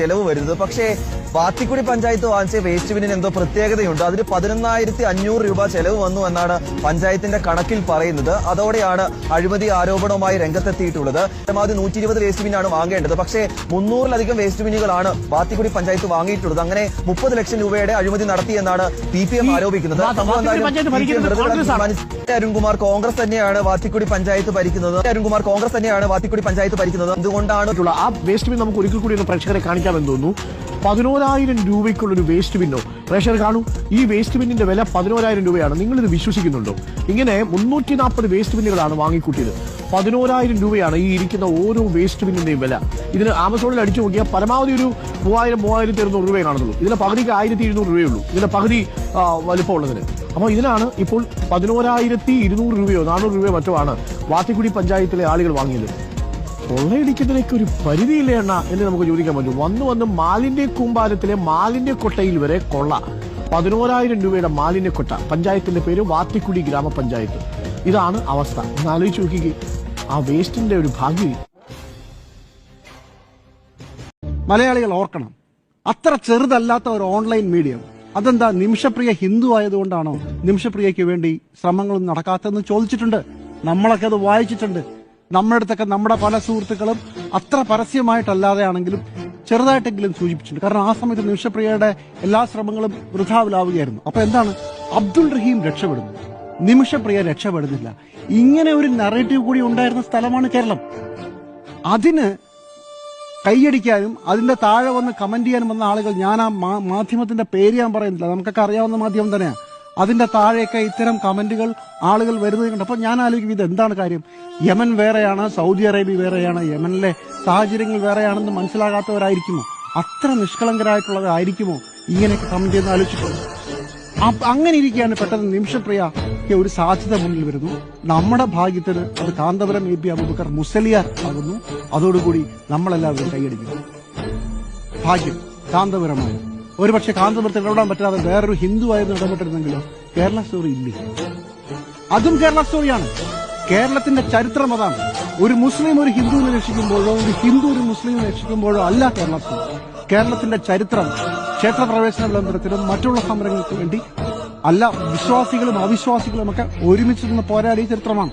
ചെലവ് വരുന്നത്. പക്ഷേ വാത്തിക്കുടി പഞ്ചായത്ത് വാങ്ങിച്ച വേസ്റ്റ് ബിന്നിന് എന്തോ പ്രത്യേകതയുണ്ട്. അതിന് പതിനൊന്നായിരത്തി അഞ്ഞൂറ് രൂപ ചെലവ് വന്നു എന്നാണ് പഞ്ചായത്തിന്റെ കണക്കിൽ പറയുന്നത്. അതോടെയാണ് അഴിമതി ആരോപണവുമായി രംഗത്തെത്തിയിട്ടുള്ളത്. പരമാവധി നൂറ്റി ഇരുപത് വേസ്റ്റ് ബിന്നാണ് വാങ്ങേണ്ടത്. പക്ഷേ മുന്നൂറിലധികം വേസ്റ്റ് ബിന്നുകളാണ് വാത്തിക്കുടി പഞ്ചായത്ത് വാങ്ങിയിട്ടുള്ളത്. അങ്ങനെ മുപ്പത് ലക്ഷം രൂപയുടെ അഴിമതി നടത്തിയെന്നാണ് പി പി എം ആരോപിക്കുന്നത് അരുൺകുമാർ കോൺഗ്രസ് തന്നെയാണ് വാത്തിക്കുടി പഞ്ചായത്ത് ഭരിക്കുന്നത്. അരുൺകുമാർ കോൺഗ്രസ് തന്നെയാണ് വാത്തിക്കുടി പഞ്ചായത്ത് ഭരിക്കുന്നത്. എന്തുകൊണ്ടാണ് ആ വേസ്റ്റ് ബിൻ നമുക്ക് ഒരിക്കൽ കൂടി പ്രേക്ഷകരെ കാണിക്കാമെന്ന് തോന്നുന്നു. പതിനോരായിരം രൂപയ്ക്കുള്ളൊരു വേസ്റ്റ് ബിന്നോ. പ്രേഷർ കാണൂ ഈ വേസ്റ്റ് ബിന്നിന്റെ വില പതിനോരായിരം രൂപയാണ്. നിങ്ങൾ ഇത് വിശ്വസിക്കുന്നുണ്ടോ? ഇങ്ങനെ മുന്നൂറ്റി നാൽപ്പത് വേസ്റ്റ് ബിന്നുകളാണ് വാങ്ങിക്കൂട്ടിയത്. പതിനോരായിരം രൂപയാണ് ഈ ഇരിക്കുന്ന ഓരോ വേസ്റ്റ് ബിന്നിന്റെയും വില. ഇതിന് ആമസോണിൽ അടിച്ചു നോക്കിയാൽ പരമാവധി ഒരു മൂവായിരം മൂവായിരത്തി ഇരുന്നൂറ് രൂപയെ കാണുന്നുള്ളൂ. ഇതിന്റെ പകുതിക്ക് ആയിരത്തി ഇരുന്നൂറ് രൂപയുള്ളൂ ഇതിന്റെ പകുതി വലിപ്പമുള്ളതിന്. അപ്പോൾ ഇതിനാണ് ഇപ്പോൾ പതിനോരായിരത്തി ഇരുന്നൂറ് രൂപയോ നാനൂറ് രൂപയോ മറ്റോ ആണ് വാത്തിക്കുടി പഞ്ചായത്തിലെ ആളുകൾ വാങ്ങിയത്. കൊള്ളയടിക്കുന്നതിനൊക്കെ ഒരു പരിധിയില്ലേ എണ്ണ എന്ന് നമുക്ക് ചോദിക്കാൻ പറ്റും. വന്നു വന്ന് മാലിന്യ കൂമ്പാരത്തിലെ മാലിന്യ കൊട്ടയിൽ വരെ കൊള്ള. പതിനോരായിരം രൂപയുടെ മാലിന്യ കൊട്ട. പഞ്ചായത്തിന്റെ പേര് വാത്തിക്കുടി ഗ്രാമപഞ്ചായത്ത്. ഇതാണ് അവസ്ഥ. ഒന്ന് ആലോചിച്ച് നോക്കിക്കേ. ആ വേസ്റ്റിന്റെ ഒരു ഭാഗ്യം. മലയാളികൾ ഓർക്കണം. അത്ര ചെറുതല്ലാത്ത ഒരു ഓൺലൈൻ മീഡിയം. അതെന്താ നിമിഷപ്രിയ ഹിന്ദു ആയതുകൊണ്ടാണോ? നിമിഷപ്രിയയ്ക്ക് വേണ്ടി ശ്രമങ്ങളും നടക്കാത്തതെന്ന് ചോദിച്ചിട്ടുണ്ട്. നമ്മളൊക്കെ അത് വായിച്ചിട്ടുണ്ട്. നമ്മുടെ അടുത്തൊക്കെ നമ്മുടെ പല സുഹൃത്തുക്കളും അത്ര പരസ്യമായിട്ടല്ലാതെ ആണെങ്കിലും ചെറുതായിട്ടെങ്കിലും സൂചിപ്പിച്ചിട്ടുണ്ട്. കാരണം ആ സമയത്ത് നിമിഷപ്രിയയുടെ എല്ലാ ശ്രമങ്ങളും വൃഥാവിലാവുകയായിരുന്നു. അപ്പൊ എന്താണ്? അബ്ദുൾ റഹീം രക്ഷപ്പെടുന്നു. നിമിഷപ്രിയ രക്ഷപ്പെടുന്നില്ല. ഇങ്ങനെ ഒരു നറേറ്റീവ് കൂടി ഉണ്ടായിരുന്ന സ്ഥലമാണ് കേരളം. അതിന് കൈയടിക്കാനും അതിന്റെ താഴെ വന്ന് കമന്റ് ചെയ്യാനും വന്ന ആളുകൾ ഞാൻ ആ മാധ്യമത്തിന്റെ പേര് ഞാൻ പറയുന്നില്ല. നമുക്കൊക്കെ അറിയാവുന്ന മാധ്യമം തന്നെയാണ് അതിന്റെ താഴെയൊക്കെ ഇത്തരം കമന്റുകൾ ആളുകൾ വരുന്നത് കണ്ട്. അപ്പൊ ഞാൻ ആലോചിക്കും ഇത് എന്താണ് കാര്യം? യമൻ വേറെയാണ് സൗദി അറേബ്യ വേറെയാണ് യമനിലെ സാഹചര്യങ്ങൾ വേറെയാണെന്ന് മനസ്സിലാകാത്തവരായിരിക്കുമോ? അത്ര നിഷ്കളങ്കരായിട്ടുള്ളതായിരിക്കുമോ ഇങ്ങനെയൊക്കെ കമന്റ് ചെയ്യുന്ന ആലോചിച്ചിട്ടുണ്ട്? അങ്ങനെ ഇരിക്കുകയാണ് പെട്ടെന്ന് നിമിഷപ്രിയ ഒരു സാധ്യത മുന്നിൽ വരുന്നു. നമ്മുടെ ഭാഗ്യത്തിന് അത് കാന്തപുരം എ പി അബൂബക്കർ മുസലിയാർ ആകുന്നു. അതോടുകൂടി നമ്മളെല്ലാവരും കൈയടിക്കുന്നു. ഭാഗ്യം കാന്തപുരമായി ഒരുപക്ഷെ കാന്തപുരത്ത് ഇടപെടാൻ പറ്റാതെ വേറൊരു ഹിന്ദു ആയിരുന്നു ഇടപെട്ടിരുന്നെങ്കിലോ കേരള സ്റ്റോറി ഇല്ലേ. അതും കേരള സ്റ്റോറിയാണ്. കേരളത്തിന്റെ ചരിത്രം അതാണ്. ഒരു മുസ്ലിം ഒരു ഹിന്ദുവിനെ രക്ഷിക്കുമ്പോഴോ ഒരു ഹിന്ദു ഒരു മുസ്ലിമിനെ രക്ഷിക്കുമ്പോഴോ അല്ല കേരള സ്റ്റോറി. കേരളത്തിന്റെ ചരിത്രം ക്ഷേത്രപ്രവേശന വിളംബരത്തിനും മറ്റുള്ള സമരങ്ങൾക്ക് വേണ്ടി അല്ല വിശ്വാസികളും അവിശ്വാസികളും ഒക്കെ ഒരുമിച്ച് നിന്ന് പോരാടിയ ചരിത്രമാണ്.